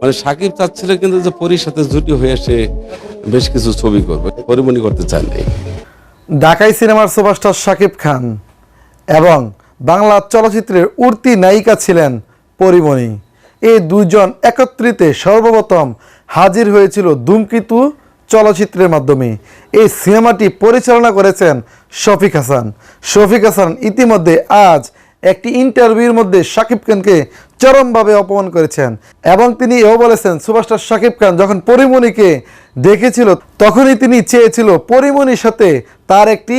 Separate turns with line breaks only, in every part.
মানে সাকিব চাচ্ছিল কিন্তু যে পরীর সাথে জুটি হয়ে সে বেশ কিছু ছবি করবে, পরিমণি করতে চান নাই
ঢাকাই সিনেমার সুপারস্টার শাকিব খান এবং বাংলা চলচ্চিত্রের উর্তি নায়িকা ছিলেন পরিমণি। এই দুজন একত্রিতে সর্বপ্রথম হাজির হয়েছিল ধূমকেতু চলচ্চিত্রের মাধ্যমে। এই সিনেমাটি পরিচালনা করেছেন শফিক হাসান। শফিক হাসান ইতিমধ্যে আজ একটি ইন্টারভিউর মধ্যে শাকিব খানকে চরমভাবে অপমান করেছেন। এবং তিনি এও বলেছেন সুপারস্টার শাকিব খান যখন পরিমণিকে দেখেছিল, তখনই তিনি চেয়েছিল পরিমণির সাথে তার একটি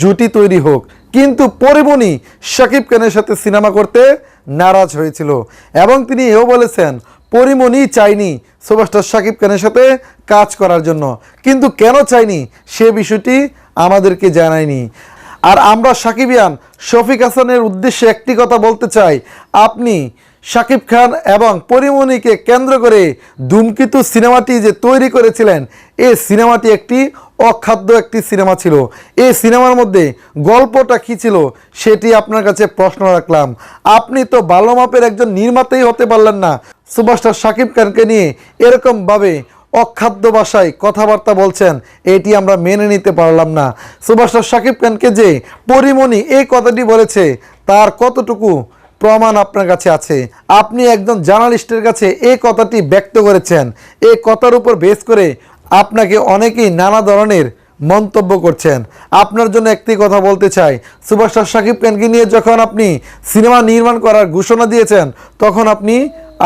জুটি তৈরি হোক। কিন্তু পরিমণি শাকিব খানের সাথে সিনেমা করতে নারাজ হয়েছিল। এবং তিনি এও বলেছেন, পরিমণি চাইনি সুপারস্টার শাকিব খানের সাথে কাজ করার জন্য। কিন্তু কেন চাইনি সে বিষয়টি আমাদেরকে জানায়নি। আর আমরা সাকিবিয়ান শফিক হাসানের উদ্দেশ্যে একটি কথা বলতে চাই। আপনি শাকিব খান এবং পরিমণিকে কেন্দ্র করে ধূমকেতু সিনেমাটি যে তৈরি করেছিলেন এই সিনেমাটি একটি অখাদ্য একটি সিনেমা ছিল। এই সিনেমার মধ্যে গল্পটা কী ছিল সেটি আপনার কাছে প্রশ্ন রাখলাম। আপনি তো ভালো মাপের একজন নির্মাতাই হতে পারলেন না। সুপারস্টার শাকিব খানকে নিয়ে এরকমভাবে অখাদ্য ভাষায় কথাবার্তা বলছেন, এটি আমরা মেনে নিতে পারলাম না। সুভাষর শাকিব খানকে যে পরিমণি এই কথাটি বলেছে, তার কতটুকু প্রমাণ আপনার কাছে আছে। আপনি একজন জার্নালিস্টের কাছে এই কথাটি ব্যক্ত করেছেন। এই কথার উপর বেস করে আপনাকে অনেকেই নানা ধরনের মন্তব্য করছেন। আপনার জন্য একটি কথা বলতে চাই। সুভাষর সাকিব খানকে নিয়ে যখন আপনি সিনেমা নির্মাণ করার ঘোষণা দিয়েছেন, তখন আপনি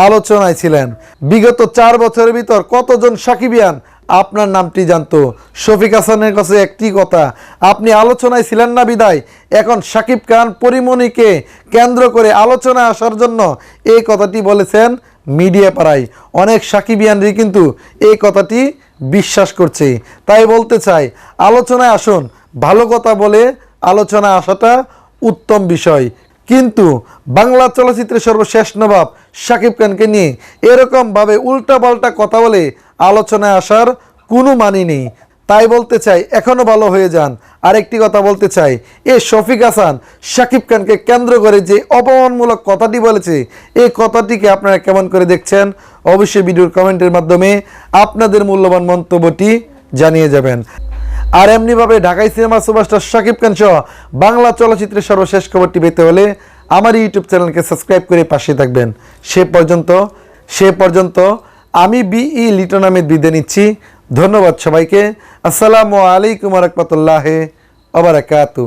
আলোচনায় ছিলেন। বিগত চার বছরের ভিতর কতজন সাকিবিয়ান আপনার নামটি জানতো। শফিক হাসানের কাছে একটি কথা, আপনি আলোচনায় ছিলেন না বিদায়? এখন সাকিব খান পরিমণিকে কেন্দ্র করে আলোচনায় আসার জন্য এই কথাটি বলেছেন মিডিয়া পাড়ায়। অনেক সাকিবিয়ানরই কিন্তু এই কথাটি বিশ্বাস করছে। তাই বলতে চাই, আলোচনায় আসুন, ভালো কথা বলে আলোচনায় আসাটা উত্তম বিষয়। কিন্তু বাংলা চলচ্চিত্রের সর্বশেষ নবাব শাকিব খানকে নিয়ে। এরকমভাবে উল্টাপাল্টা কথা বলে আলোচনায় আসার কোনো মানি নেই। তাই বলতে চাই এখনও ভালো হয়ে যান। আরেকটি কথা বলতে চাই, এ শফিক হাসান শাকিব খানকে কেন্দ্র করে যে অপমানমূলক কথাটি বলেছে এই কথাটিকে আপনারা কেমন করে দেখছেন? অবশ্যই ভিডিওর কমেন্টের মাধ্যমে আপনাদের মূল্যবান মন্তব্যটি জানিয়ে যাবেন। আর এমনিভাবে ঢাকাই সিনেমা সুপারস্টার শাকিব খান সহ বাংলা চলচ্চিত্রের সর্বশেষ খবরটি পেতে হলে আমার ইউটিউব চ্যানেলকে সাবস্ক্রাইব করে পাশে থাকবেন। সে পর্যন্ত সে পর্যন্ত আমি বিই লিটন আহমেদ বিদে নিচ্ছি। ধন্যবাদ সবাইকে। আসসালামু আলাইকুম রহমতুল্লাহ আবরাকাতু